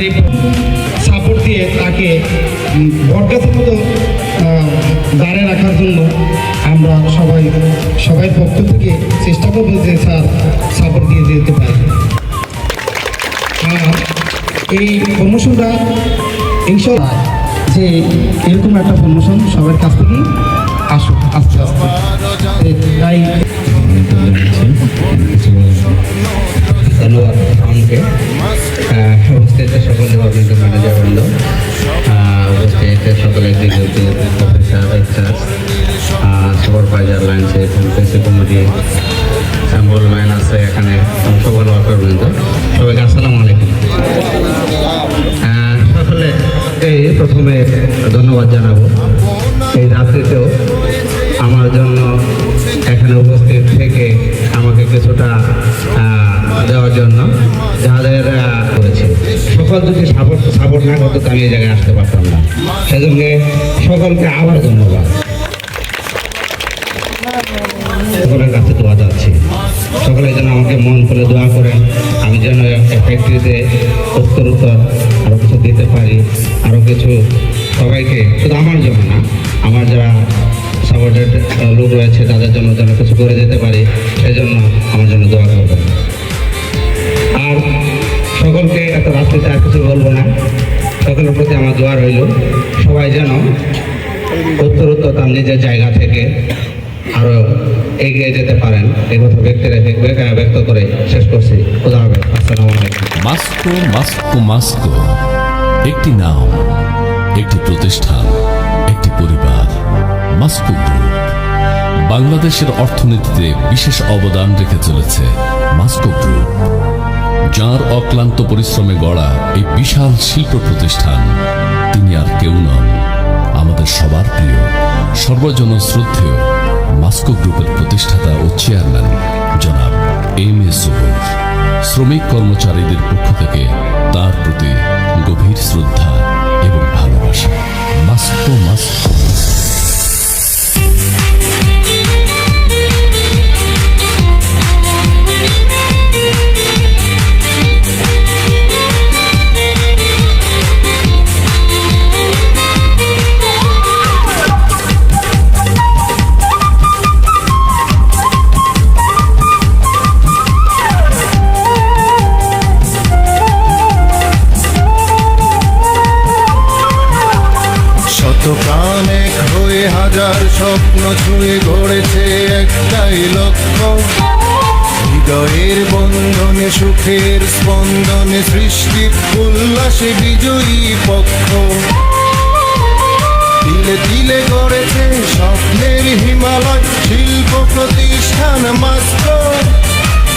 এই সাপোর্ট দিয়ে তাকে বটগাছের মতো আহ, দাঁড়ে রাখার জন্য আমরা সবাই সবাই পক্ষ থেকে চেষ্টা করব যে স্যার সাপোর্ট দিয়ে যেতে পারে। এই প্রমোশনটা ইনশাল্লাহ যে এরকম একটা প্রমোশন সবার কাছ থেকেই আসুক আস্তে আস্তে। তাই ধন্যবাদ আমাকে উপস্থিত ম্যানেজার বৃন্দ উপস্থিত সকল এক্সিকিউটিভ অফিসার এক্সার সুপারভাইজার লাইন্সের এমপিসি কমিটি স্যাম্পল ম্যান আছে এখানে সকল ওয়ার্কার বৃন্দ সবাইকে আসসালামু আলাইকুম। সকলে এই প্রথমে ধন্যবাদ জানাব। এই রাত্রিতেও আমার জন্য এখানে উপস্থিত থেকে আমাকে কিছুটা দেওয়ার জন্য। যাদের করেছে। সকল যদি সাপোর্ট সাপোর্ট না করতো আমি এই জায়গায় আসতে পারতাম না। সেজন্য সকলকে আবার ধন্যবাদ। সকলের কাছে দোয়া যাচ্ছে। সকলে যেন আমাকে মন করে দোয়া করেন। আমি যেন ফ্যাক্টরিতে উত্তর উত্তর আরও কিছু দিতে পারি আরও কিছু সবাইকে, শুধু আমার জন্য না, আমার যারা সাপোর্টেড লোক রয়েছে, তাদের জন্য যেন কিছু করে যেতে পারি সেই জন্য আমার জন্য দোয়া করবেন। আর সকলকে এত রাত্রিতে আর কিছু বলব না। সকলের প্রতি আমার দোয়া রইল। সবাই যেন উত্তর উত্তর তার নিজের জায়গা থেকে আরও এগিয়ে যেতে পারেন। এই কথা ব্যক্তি রেখে ব্যক্ত করে শেষ করছি। খোদা হবে মাস্কো মাস্কো মাস্কো। একটি নাম, একটি প্রতিষ্ঠান, একটি পরিবার, মাস্কো গ্রুপ। বাংলাদেশের অর্থনীতিতে বিশেষ অবদান রেখে চলেছে মাস্কো গ্রুপ। যার অক্লান্ত পরিশ্রমে গড়া এই বিশাল শিল্প প্রতিষ্ঠান তিনি আর কেউ নন। আমাদের সবার প্রিয় সর্বজন শ্রদ্ধেয় মাস্কো গ্রুপের প্রতিষ্ঠাতা ও চেয়ারম্যান, জনাব এম এ জহুর শ্রমিক কর্মচারীদের পক্ষ থেকে তার প্রতি গভীর শ্রদ্ধা এবং ভালোবাসা। Moscow Moscow. হাজার স্বপ্ন ছুঁয়ে গড়েছে একটাই লক্ষ্য। হৃদয়ের বন্ধনে, সুখের স্পন্দনে, সৃষ্টির উল্লাসে বিজয়ী পক্ষ। তিলে তিলে গড়েছে স্বপ্নের হিমালয়, শিল্প প্রতিষ্ঠান মাস্ক।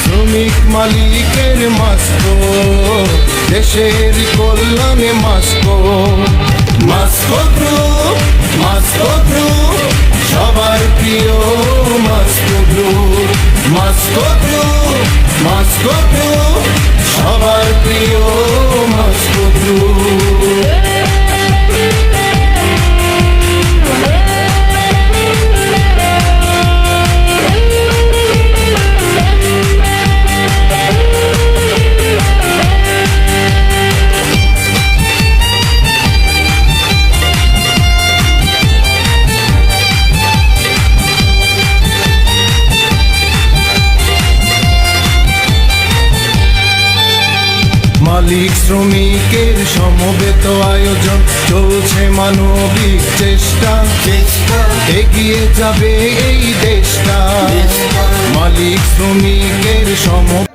শ্রমিক মালিকের মাস্ক, দেশের কল্যাণে মাস্ক। মাস্ক গ্রুপ মালিক শ্রমিকের সমবেত আয়োজন। চলছে মানবিক চেষ্টা। চেষ্টা। এগিয়ে যাবে এই দেশটা। মালিক শ্রমিকের সমবেত